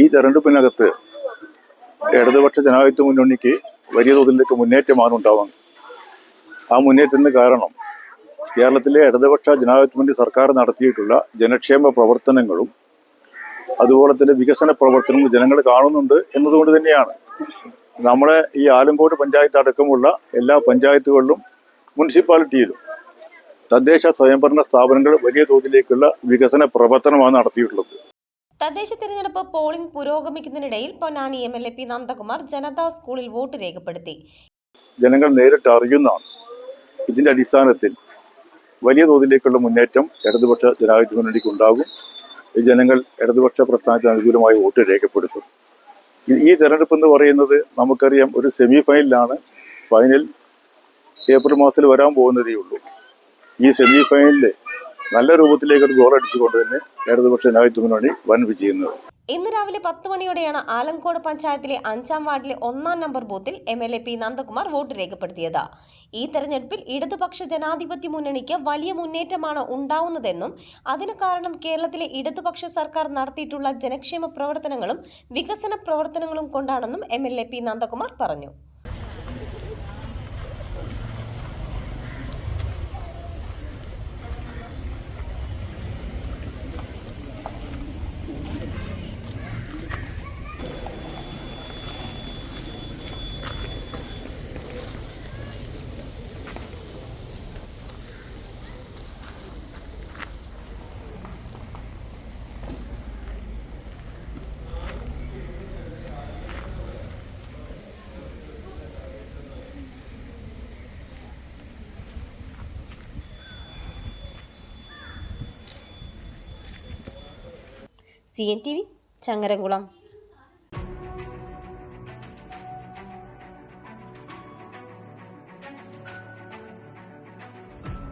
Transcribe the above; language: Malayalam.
ഈ തെരഞ്ഞെടുപ്പിനകത്ത് ഇടതുപക്ഷ ജനാധിപത്യ മുന്നണിക്ക് വലിയ തോതിലേക്ക് മുന്നേറ്റമാണ് ഉണ്ടാവാൻ ആ മുന്നേറ്റത്തിന് കാരണം കേരളത്തിലെ ഇടതുപക്ഷ ജനാധിപത്യ മുന്നണി സർക്കാർ നടത്തിയിട്ടുള്ള ജനക്ഷേമ പ്രവർത്തനങ്ങളും അതുപോലെ തന്നെ വികസന പ്രവർത്തനങ്ങളും ജനങ്ങൾ കാണുന്നുണ്ട് എന്നതുകൊണ്ട് തന്നെയാണ്. നമ്മളെ ഈ ആലങ്കോട് പഞ്ചായത്ത് അടക്കമുള്ള എല്ലാ പഞ്ചായത്തുകളിലും മുനിസിപ്പാലിറ്റിയിലും തദ്ദേശ സ്വയംഭരണ സ്ഥാപനങ്ങൾ വലിയ തോതിലേക്കുള്ള വികസന പ്രവർത്തനമാണ് നടത്തിയിട്ടുള്ളത്. തദ്ദേശ തിരഞ്ഞെടുപ്പ് polling പുരോഗമിക്കുന്നതിനിടയിൽ Ponnani M L A P Nandakumar Janata സ്കൂളിൽ വോട്ട് രേഖപ്പെടുത്തി. ജനങ്ങൾ നേരിട്ട് അറിയുന്നതാണ്. ഇതിന്റെ അടിസ്ഥാനത്തിൽ വലിയ തോതിലേക്കുള്ള മുന്നേറ്റം ഇടതുപക്ഷ ജനാധിപത്യ മുന്നണിക്ക് ഉണ്ടാകും. ജനങ്ങൾ ഇടതുപക്ഷ പ്രസ്ഥാനത്തിന് അനുകൂലമായി വോട്ട് രേഖപ്പെടുത്തും. ഈ തെരഞ്ഞെടുപ്പ് എന്ന് പറയുന്നത് നമുക്കറിയാം ഒരു സെമി ഫൈനലാണ് ഫൈനൽ ഏപ്രിൽ മാസത്തിൽ വരാൻ പോകുന്നതേ ഉള്ളൂ. ഈ സെമി ഫൈനലിൽ നല്ല രൂപത്തിലേക്ക് ഗോൾ അടിച്ചുകൊണ്ട് തന്നെ ഇടതുപക്ഷ ജനാധിപത്യ മുന്നണി വൻ വിജയം നേടും ഇന്ന് രാവിലെ പത്ത് മണിയോടെയാണ് ആലങ്കോട് പഞ്ചായത്തിലെ അഞ്ചാം വാർഡിലെ ഒന്നാം നമ്പർ ബൂത്തിൽ M L A P Nandakumar vote രേഖപ്പെടുത്തിയത്. ഈ തെരഞ്ഞെടുപ്പിൽ ഇടതുപക്ഷ ജനാധിപത്യ മുന്നണിക്ക് വലിയ മുന്നേറ്റമാണ് ഉണ്ടാവുന്നതെന്നും അതിന് കാരണം കേരളത്തിലെ ഇടതുപക്ഷ സർക്കാർ നടത്തിയിട്ടുള്ള ജനക്ഷേമ പ്രവർത്തനങ്ങളും വികസന പ്രവർത്തനങ്ങളും കൊണ്ടാണെന്നും M L A P Nandakumar പറഞ്ഞു. C N T V Changaramkulam.